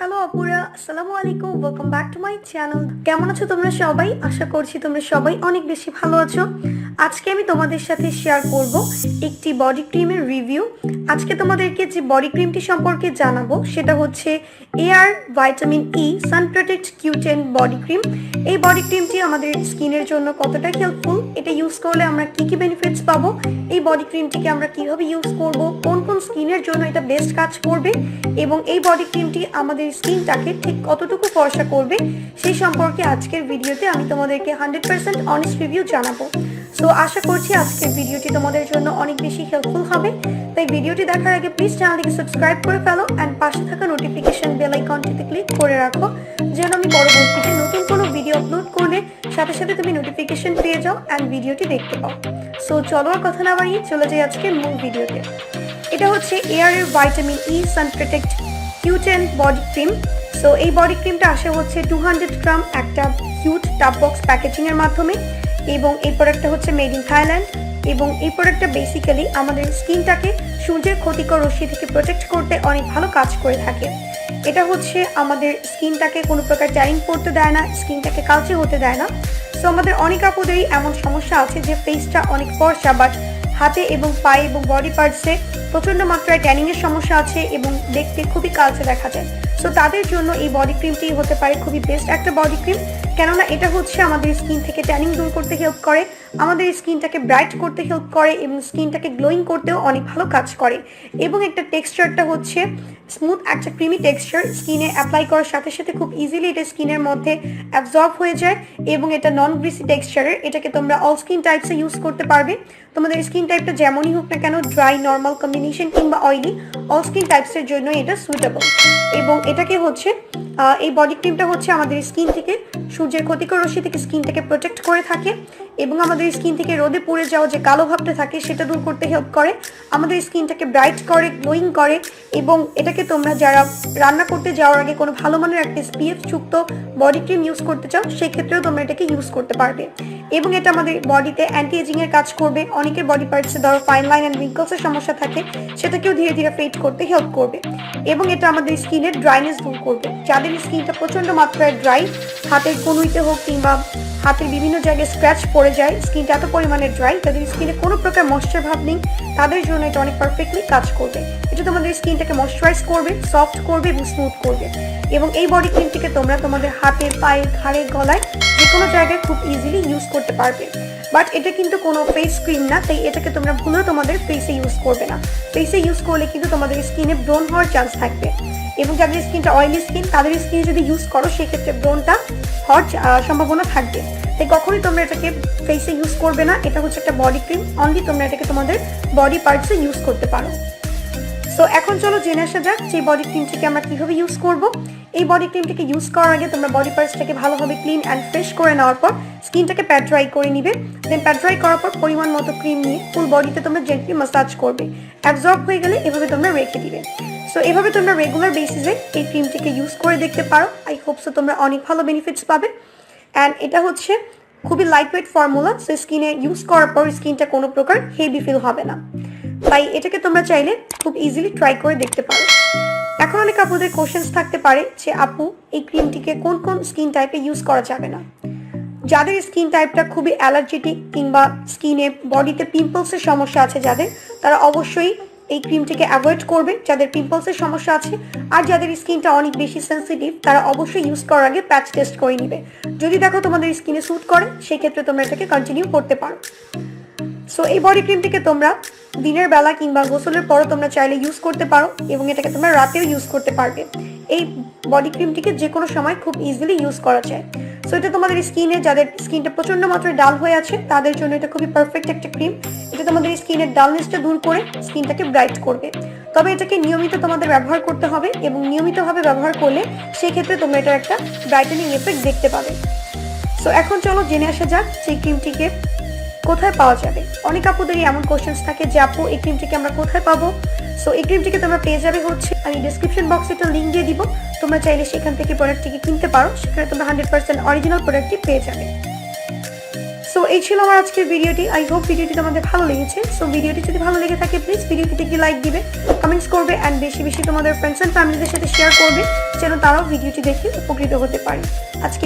Hello আপুরা আসসালামু আলাইকুম welcome back to my channel কেমন আছো তোমরা সবাই? আশা করছি তোমরা সবাই অনেক বেশি ভালো আছো। আজকে আমি তোমাদের সাথে শেয়ার করব একটি বডি ক্রিমের রিভিউ আজকে তোমাদেরকে যে বডি ক্রিমটি সম্পর্কে জানাব, সেটা হচ্ছে air vitamin E sun protect Q ten body cream এই বডি ক্রিমটি আমাদের স্কিনের জন্য কতটা হেল্পফুল এটা ইউজ করলে আমরা কি কি বেনিফিটস পাবো, এই বডি ক্রিমটিকে আমরা কীভাবে ইউজ করব, কোন কোন স্কিনের জন্য এটা বেস্ট কাজ করবে এবং এই বডি ক্রিমটি আমাদের স্কিনটাকে ঠিক কতটুকু ফর্সা করবে, সেই সম্পর্কে আজকের ভিডিওতে আমি তোমাদেরকে হান্ড্রেড পার্সেন্ট অনেস্ট রিভিউ জানাব। সো আশা করছি আজকের ভিডিওটি তোমাদের জন্য অনেক বেশি হেল্পফুল হবে। তাই ভিডিওটি দেখার আগে প্লিজ চ্যানেলটিকে সাবস্ক্রাইব করে ফেলো অ্যান্ড পাশে থাকা নোটিফিকেশন বেল আইকনটিতে ক্লিক করে রাখো, যেন পরবর্তীতে নতুন কোনো ভিডিও আপলোড করলে সাথে সাথে তুমি নোটিফিকেশন পেয়ে যাও অ্যান্ড ভিডিওটি দেখতে পাও। সো চলো আর কথা না বাড়িয়ে চলে যাই আজকের মূল ভিডিওতে এটা হচ্ছে এয়ারের vitamin E sun protect Q ten body cream so এই বডি ক্রিমটা আসে হচ্ছে টু হান্ড্রেড গ্রাম একটা কিউট টাপ বক্স প্যাকেজিংয়ের মাধ্যমে এবং এই প্রোডাক্টটা হচ্ছে মেড ইন থাইল্যান্ড এবং এই প্রোডাক্টটা বেসিক্যালি আমাদের স্কিনটাকে সূর্যের ক্ষতিকর রশ্মি থেকে প্রোটেক্ট করতে অনেক ভালো কাজ করে থাকে। এটা হচ্ছে আমাদের স্কিনটাকে কোনো প্রকার ট্যানিং করতে দেয় না, স্কিনটাকে কালচে হতে দেয় না। সো আমাদের অনেক আপুদেরই এমন সমস্যা আছে যে ফেসটা অনেক ফর্সা বাট হাতে এবং পায়ে এবং বডি পার্টসে প্রচণ্ড মাত্রায় ট্যানিংয়ের সমস্যা আছে এবং দেখতে খুবই কালচে দেখা যায়। সো তাদের জন্য এই বডি ক্রিমটি হতে পারে খুবই বেস্ট একটা বডি ক্রিম কেননা এটা হচ্ছে আমাদের স্কিন থেকে ট্যানিং দূর করতে হেল্প করে, আমাদের স্কিনটাকে ব্রাইট করতে হেল্প করে এবং স্কিনটাকে গ্লোয়িং করতেও অনেক ভালো কাজ করে। এবং একটা টেক্সচারটা হচ্ছে স্মুথ একটা ক্রিমি টেক্সচার স্কিনে অ্যাপ্লাই করার সাথে সাথে খুব ইজিলি এটা স্কিনের মধ্যে অ্যাবজর্ব হয়ে যায় এবং এটা নন গ্রিসি টেক্সচারের এটাকে তোমরা অল স্কিন টাইপসে ইউজ করতে পারবে। তোমাদের স্কিন টাইপটা যেমনই হোক না কেন ড্রাই নর্মাল কম্বিনেশন কিংবা অয়েলি অল স্কিন টাইপসের জন্য এটা সুইটেবল এবং এটাকে হচ্ছে এই বডি ক্রিমটা হচ্ছে আমাদের স্কিন থেকে, সূর্যের ক্ষতিকর রশ্মি থেকে স্কিন থেকে প্রোটেক্ট করে থাকে। এবং আমাদের স্কিন থেকে রোদে পড়ে যাওয়া যে কালো ভাবটা থাকে, সেটা দূর করতে হেল্প করে। আমাদের স্কিনটাকে ব্রাইট করে গ্লোয়িং করে এবং এটাকে তোমরা যারা রান্না করতে যাওয়ার আগে কোনো ভালো মানের একটা স্পিএফ যুক্ত বডি ক্রিম ইউজ করতে চাও, সেক্ষেত্রেও তোমরা এটাকে ইউজ করতে পারবে। এবং এটা আমাদের বডিতে অ্যান্টি এজিং এর কাজ করবে। অনেকের বডি পার্টসে ধরো ফাইন লাইন অ্যান্ড রিঙ্কলসের সমস্যা থাকে, সেটাকেও ধীরে ধীরে ফেড করতে হেল্প করবে। এবং এটা আমাদের স্কিনের ড্রাইনেস দূর করবে। যাদের স্কিনটা প্রচণ্ড মাত্রায় ড্রাই হাতের কনুইতে হোক কিংবা হাতের বিভিন্ন জায়গায় স্ক্র্যাচ পড়ে যায় স্কিনটা এত পরিমাণে ড্রাই তাদের স্কিনে কোনো প্রকার ময়শ্চার ভাব নেই, তাদের জন্য এটা অনেক পারফেক্টলি কাজ করবে। এটা তোমাদের স্কিনটাকে ময়শ্চারাইজ করবে সফট করবে এবং স্মুথ করবে। এবং এই বডি ক্রিমটিকে তোমরা তোমাদের হাতে, পায়ে, ঘাড়ে, গলায় যে কোনো জায়গায় খুব ইজিলি ইউজ করতে পারবে। বাট এটা কিন্তু কোনো ফেস ক্রিম না, তাই এটাকে তোমরা ভুলেও তোমাদের ফেসে ইউজ করবে না। ফেসে ইউজ করলে কিন্তু তোমাদের স্কিনে ব্রোন হওয়ার চান্স থাকবে। এবং যাদের স্কিনটা অয়েলি স্কিন তাদের স্কিনে যদি ইউজ করো, সেক্ষেত্রে ব্রোনটা হওয়ার সম্ভাবনা থাকবে। তাই কখনোই তোমরা এটাকে ফেসে ইউজ করবে না। এটা হচ্ছে একটা বডি ক্রিম অনলি তোমরা এটাকে তোমাদের বডি পার্টসে ইউজ করতে পারো। সো এখন চলো জেনে আসা যাক যে বডি ক্রিমটিকে আমরা কীভাবে ইউজ করব। এই বডি ক্রিমটিকে ইউজ করার আগে তোমরা বডি পার্টসটাকে ভালোভাবে ক্লিন অ্যান্ড ফ্রেশ করে নেওয়ার পর স্কিনটাকে প্যাড ড্রাই করে নিবে। দেন প্যাড ড্রাই করার পর পরিমাণ মতো ক্রিম নিয়ে ফুল বডিতে তোমরা জেন্টলি মাসাজ করবে। অ্যাবজর্ব হয়ে গেলে এভাবে তোমরা রেখে দিবে। সো এভাবে তোমরা রেগুলার বেসিসে এই ক্রিমটিকে ইউজ করে দেখতে পারো। আই হোপ সো তোমরা অনেক ভালো বেনিফিটস পাবে। অ্যান্ড এটা হচ্ছে খুবই লাইট ওয়েট ফর্মুলা সো স্কিনে ইউজ করার পর স্কিনটা কোনো প্রকার হেভি ফিল হবে না। তাই এটাকে তোমরা চাইলে খুব ইজিলি ট্রাই করে দেখতে পারো। এখন অনেক আপুদের কোশ্চেন্স থাকতে পারে যে, আপু, এই ক্রিমটিকে কোন কোন স্কিন টাইপে ইউজ করা যাবে না? যাদের স্কিন টাইপটা খুবই অ্যালার্জেটিক কিংবা স্কিনে বডিতে পিম্পলসের সমস্যা আছে যাদের, তারা অবশ্যই এই ক্রিমটিকে অ্যাভয়েড করবে, যাদের পিম্পলসের সমস্যা আছে। আর যাদের স্কিনটা অনেক বেশি সেন্সিটিভ তারা অবশ্যই ইউজ করার আগে প্যাচ টেস্ট করে নিবে। যদি দেখো তোমাদের স্কিনে স্যুট করে, সেক্ষেত্রে তোমরা এটাকে কন্টিনিউ করতে পারো। সো এই বডি ক্রিমটিকে তোমরা দিনের বেলা কিংবা গোসলের পরও তোমরা চাইলে ইউজ করতে পারো এবং এটাকে তোমরা রাতেও ইউজ করতে পারবে। এই বডি ক্রিমটিকে যে কোনো সময় খুব ইজিলি ইউজ করা যায়। সো এটা তোমাদের স্কিনে যাদের স্কিনটা প্রচণ্ড মাত্রায় ডাল হয়ে আছে, তাদের জন্য এটা খুবই পারফেক্ট একটা ক্রিম এটা তোমাদের স্কিনের ডালনেসটা দূর করে স্কিনটাকে ব্রাইট করবে। তবে এটাকে নিয়মিত তোমাদের ব্যবহার করতে হবে এবং নিয়মিতভাবে ব্যবহার করলে সেক্ষেত্রে তোমরা এটার একটা ব্রাইটেনিং এফেক্ট দেখতে পাবে। সো এখন চলো জেনে আসা যাক সেই ক্রিমটিকে কোথায় পাওয়া যাবে? অনেক আপুদেরই এমন কোশ্চেন্স থাকে যে, আপু, এই ক্রিমটিকে আমরা কোথায় পাবো? সো এই ক্রিমটিকে তোমরা পেয়ে যাবে হচ্ছে, আমি ডিসক্রিপশন বক্সে একটা লিঙ্ক দিয়ে দিব। তোমরা চাইলে সেখান থেকে প্রোডাক্টটিকে কিনতে পারো, সেখানে তোমরা হান্ড্রেড পার্সেন্ট অরিজিনাল প্রোডাক্টটি পেয়ে যাবে। সো এই ছিল আমার আজকের ভিডিওটি আই হোপ ভিডিওটি তোমাদের ভালো লেগেছে। সো ভিডিওটি যদি ভালো লেগে থাকে প্লিজ ভিডিওটিতে একটি লাইক দিবে কমেন্টস করবে অ্যান্ড বেশি বেশি তোমাদের ফ্রেন্ডস অ্যান্ড ফ্যামিলিদের সাথে শেয়ার করবে, যেন তারাও ভিডিওটি দেখে উপকৃত হতে পারে। আজকে